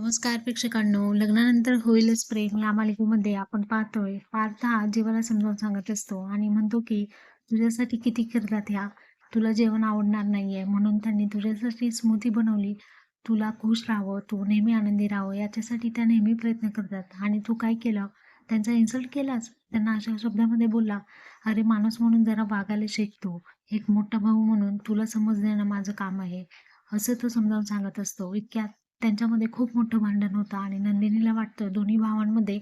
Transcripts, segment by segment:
नमस्कार प्रेक्षकांनो. लग्नानंतर होईलच प्रेम. या मालिकेमध्ये आपण पाहतोय पार्थ हा जीवाला समजावून सांगत असतो आणि म्हणतो की तुझ्यासाठी किती करतात ह्या तुला जेवण आवडणार नाहीये. म्हणून त्यांनी तुझ्यासाठी स्मृती बनवली. तुला खुश राहावं. तू नेहमी आनंदी राहावं. याच्यासाठी त्या नेहमी प्रयत्न करतात. आणि तू काय केलं? त्यांचा इन्सल्ट केलाच त्यांना अशा शब्दामध्ये बोलला अरे माणूस म्हणून जरा वागायला शिकतो. एक मोठा भाऊ म्हणून तुला समज देणं माझं काम आहे. असं तो समजावून सांगत असतो. इतक्यात त्यांच्यामध्ये खूप मोठं भांडण होतं आणि नंदिनीला वाटतं दोन्ही भावांमध्ये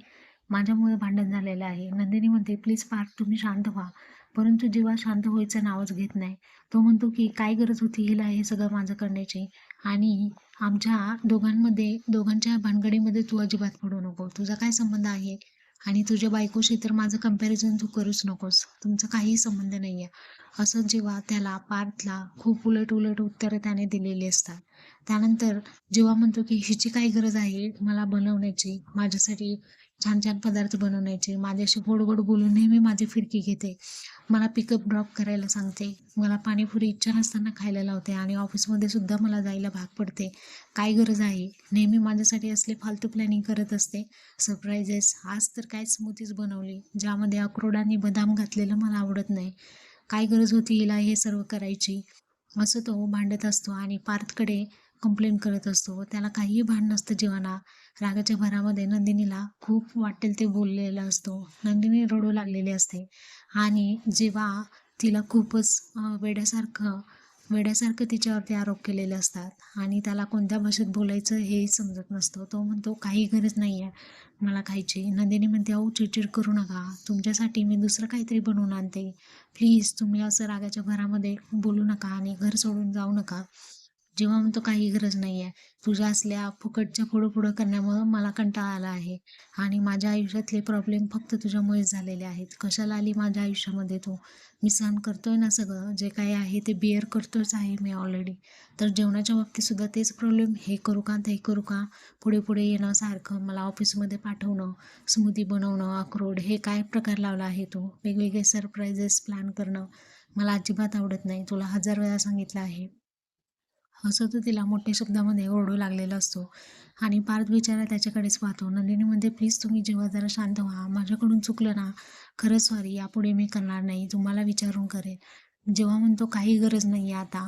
माझ्यामुळे भांडण झालेलं आहे. नंदिनी म्हणते प्लीज पार्थ तुम्ही शांत व्हा. परंतु जेव्हा शांत व्हायचं नावच घेत नाही तो म्हणतो की काय गरज होती हिला हे सगळं माझं करण्याची? आणि आमच्या दोघांमध्ये दोघांच्या भानगडीमध्ये तू अजिबात पडू नको. तुझा काय संबंध आहे? आणि तुझ्या बायकोशी तर माझं कंपॅरिझन तू करूच नकोस. तुमचा काहीही संबंध नाही आहे असं जेव्हा त्याला पार्थला खूप उलट उलट उत्तरं त्याने दिलेली असतात. त्यानंतर जेव्हा म्हणतो की हिची काय गरज आहे मला बनवण्याची माझ्यासाठी छान छान पदार्थ बनवण्याचे माझ्याशी गोड गोड बोलून नेहमी माझी फिरकी घेते. मला पिकअप ड्रॉप करायला सांगते. मला पाणीपुरी इच्छा नसताना खायला लावते आणि ऑफिसमध्ये सुद्धा मला जायला भाग पडते. काय गरज आहे? नेहमी माझ्यासाठी असले फालतू प्लॅनिंग करत असते. सरप्राईजेस आज तर काय स्मूथीज बनवली ज्यामध्ये अक्रोड आणि बदाम घातलेलं मला आवडत नाही. काय गरज होती हिला हे सर्व करायची? असं तो भांडत असतो आणि पार्थकडे कंप्लेंट करत असतो. त्याला काहीही भान नसतं जीवाना रागाच्या भरामध्ये नंदिनीला खूप वाटेल ते बोललेला असतो. नंदिनी रडू लागलेली असते. आणि जेव्हा तिला खूपच वेड्यासारखं वेड्यासारखं तिच्यावरती आरोप केलेले असतात आणि त्याला कोणत्या भाषेत बोलायचं हेही समजत नसतं. तो म्हणतो काही गरज नाही आहे मला खायची. नंदिनी म्हणते अहो चिडचिड करू नका. तुमच्यासाठी मी दुसरं काहीतरी बनवून आणते. प्लीज तुम्ही असं रागाच्या भरामध्ये बोलू नका आणि घर सोडून जाऊ नका. जेव्हा म्हणतो काही गरज नाही आहे तुझ्या असल्या फुकटच्या पुढं पुढं करण्यामुळं मला कंटाळा आला आहे. आणि माझ्या आयुष्यातले प्रॉब्लेम फक्त तुझ्यामुळेच झालेले आहेत. कशाला आली माझ्या आयुष्यामध्ये तू? मी सहन करतोय ना सगळं. जे काही आहे ते बिअर करतोच आहे मी ऑलरेडी तर जेवणाच्या बाबतीतसुद्धा तेच प्रॉब्लेम हे करू का? ते करू का? पुढे पुढे येणं सारखं. मला ऑफिसमध्ये पाठवणं स्मूदी बनवणं अक्रोड हे काय प्रकार लावला आहे तू? वेगवेगळे सरप्राईजेस प्लॅन करणं. मला अजिबात आवडत नाही. तुला हजार वेळा सांगितलं आहे. असं तो तिला मोठ्या शब्दामध्ये ओरडू लागलेला असतो. आणि पार्थ बिचारा त्याच्याकडेच पाहतो. नंदिनी म्हणते प्लीज तुम्ही जेव्हा जरा शांत व्हा. माझ्याकडून चुकलं ना खरंच सॉरी यापुढे मी करणार नाही. तुम्हाला विचारून करेन. जेव्हा म्हणतो काही गरज नाही आहे आता.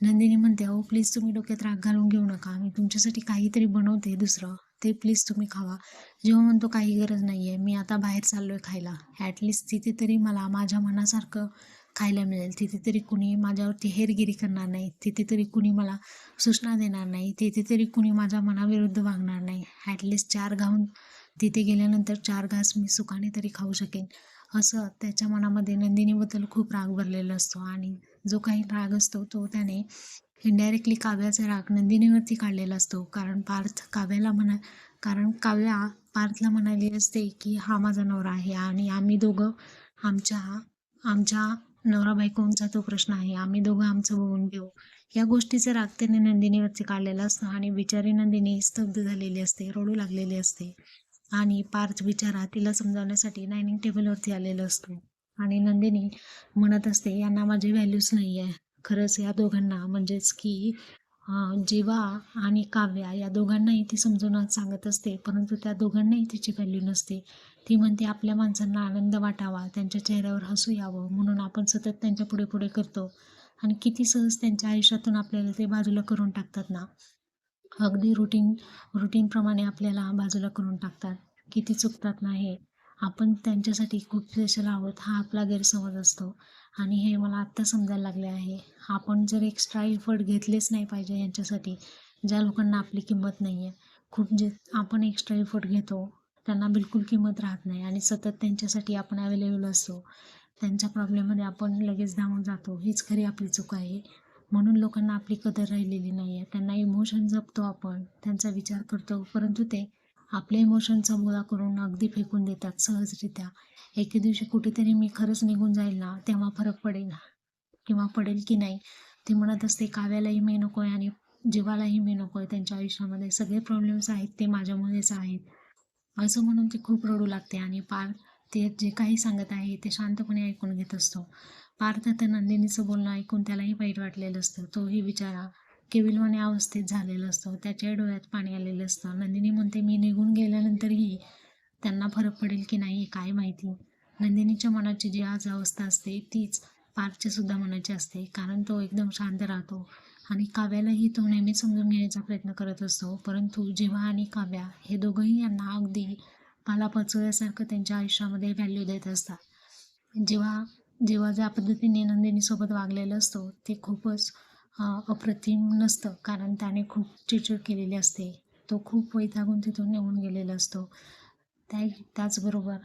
नंदिनी म्हणते अहो प्लीज तुम्ही डोक्यात राग घालून घेऊ नका. मी तुमच्यासाठी काहीतरी बनवते दुसरं. ते प्लीज तुम्ही खावा. जेव्हा म्हणतो काही गरज नाही आहे मी आता बाहेर चाललो आहे खायला ॲटलिस्ट तिथे तरी मला माझ्या मनासारखं खायला मिळेल. तिथे तरी कुणी माझ्यावरती हेरगिरी करणार नाही. तिथे तरी कुणी मला सूचना देणार नाही. तिथे तरी कुणी माझ्या मनाविरुद्ध वागणार नाही. ॲटलिस्ट चार घाऊन तिथे गेल्यानंतर चार घास मी सुखाने तरी खाऊ शकेन. असं त्याच्या मनामध्ये नंदिनीबद्दल खूप राग भरलेला असतो आणि जो काही राग असतो तो त्याने इनडायरेक्टली काव्याचा राग नंदिनीवरती काढलेला असतो. कारण पार्थ काव्याला म्हणा कारण काव्या पार्थला म्हणाली असते की हा माझा नवरा आहे आणि आम्ही दोघं आमच्या आमच्या नवरा बायकोंचा तो प्रश्न आहे? आम्ही दोघं आमचं बघून घेऊ. या गोष्टीचं राग त्याने नंदिनीवरती काढलेला असतो आणि बिचारी नंदिनी स्तब्ध झालेली असते रडू लागलेली असते. आणि पार्थ बिचारा तिला समजावण्यासाठी डायनिंग टेबलवरती आलेला असतो. आणि नंदिनी म्हणत असते यांना माझी व्हॅल्यूच नाही आहे खरंच या दोघांना म्हणजेच की अं, आणि काव्या या दोघांनाही ती समजून सांगत असते. परंतु त्या दोघांनाही तिची व्हॅल्यू नसते. ती म्हणते आपल्या माणसांना आनंद वाटावा त्यांच्या चेहऱ्यावर हसू यावं म्हणून आपण सतत त्यांच्या पुढे पुढे करतो. आणि किती सहज त्यांच्या आयुष्यातून आपल्याला ते बाजूला करून टाकतात ना. अगदी रुटीन रुटीनप्रमाणे आपल्याला बाजूला करून टाकतात. किती चुकतात ना हे. आपण त्यांच्यासाठी खूप स्पेशल आहोत हा आपला गैरसमज असतो. आणि हे मला आत्ता समजायला लागले आहे. आपण जर एक्स्ट्रा एफर्ट घेतलेच नाही पाहिजे यांच्यासाठी ज्या लोकांना आपली किंमत नाही आहे खूप जे आपण एक्स्ट्रा एफर्ट घेतो त्यांना बिलकुल किंमत राहत नाही आणि सतत त्यांच्यासाठी आपण अवेलेबल असतो. त्यांच्या प्रॉब्लेममध्ये आपण लगेच धावून जातो. हीच खरी आपली चूक आहे. म्हणून लोकांना आपली कदर राहिलेली नाही आहे त्यांना इमोशन जपतो आपण त्यांचा विचार करतो परंतु ते आपले इमोशनचा मुळा करून अगदी फेकून देतात सहजरित्या. एके दिवशी कुठेतरी मी खरंच निघून जाईल ना तेव्हा फरक पडेल. किंवा पडेल की नाही ते म्हणत असते काव्यालाही मी नको आहे आणि जीवालाही मी नको आहे त्यांच्या आयुष्यामध्ये सगळे प्रॉब्लेम्स आहेत ते माझ्यामुळेच आहेत. असं म्हणून ती खूप रडू लागते आणि पार ते जे काही सांगत आहे ते शांतपणे ऐकून घेत असतो. पार्थ तर नंदिनीचं बोलणं ऐकून त्यालाही वाईट वाटलेलं असतं. तोही बिचारा केविलवाणी अवस्थेत झालेलं असतं. त्याच्याही डोळ्यात पाणी आलेलं असतं. नंदिनी म्हणते मी निघून गेल्यानंतरही त्यांना फरक पडेल की नाही काय माहिती? नंदिनीच्या मनाची जी आज अवस्था असते तीच पार्थच्या सुद्धा मनाची असते. कारण तो एकदम शांत राहतो आणि काव्यालाही तो नेहमी समजून घेण्याचा प्रयत्न करत असतो. परंतु जेव्हा आणि काव्या हे दोघंही यांना अगदी पालापाचोळ्यासारखं त्यांच्या आयुष्यामध्ये व्हॅल्यू देत असतात. जेव्हा जेव्हा ज्या पद्धतीने नंदिनीसोबत वागलेलं असतो ते खूपच अप्रतिम नसतं. कारण त्याने खूप चिडचिड केलेली असते. तो खूप वैतागून तिथून निघून गेलेला असतो. त्या त्याचबरोबर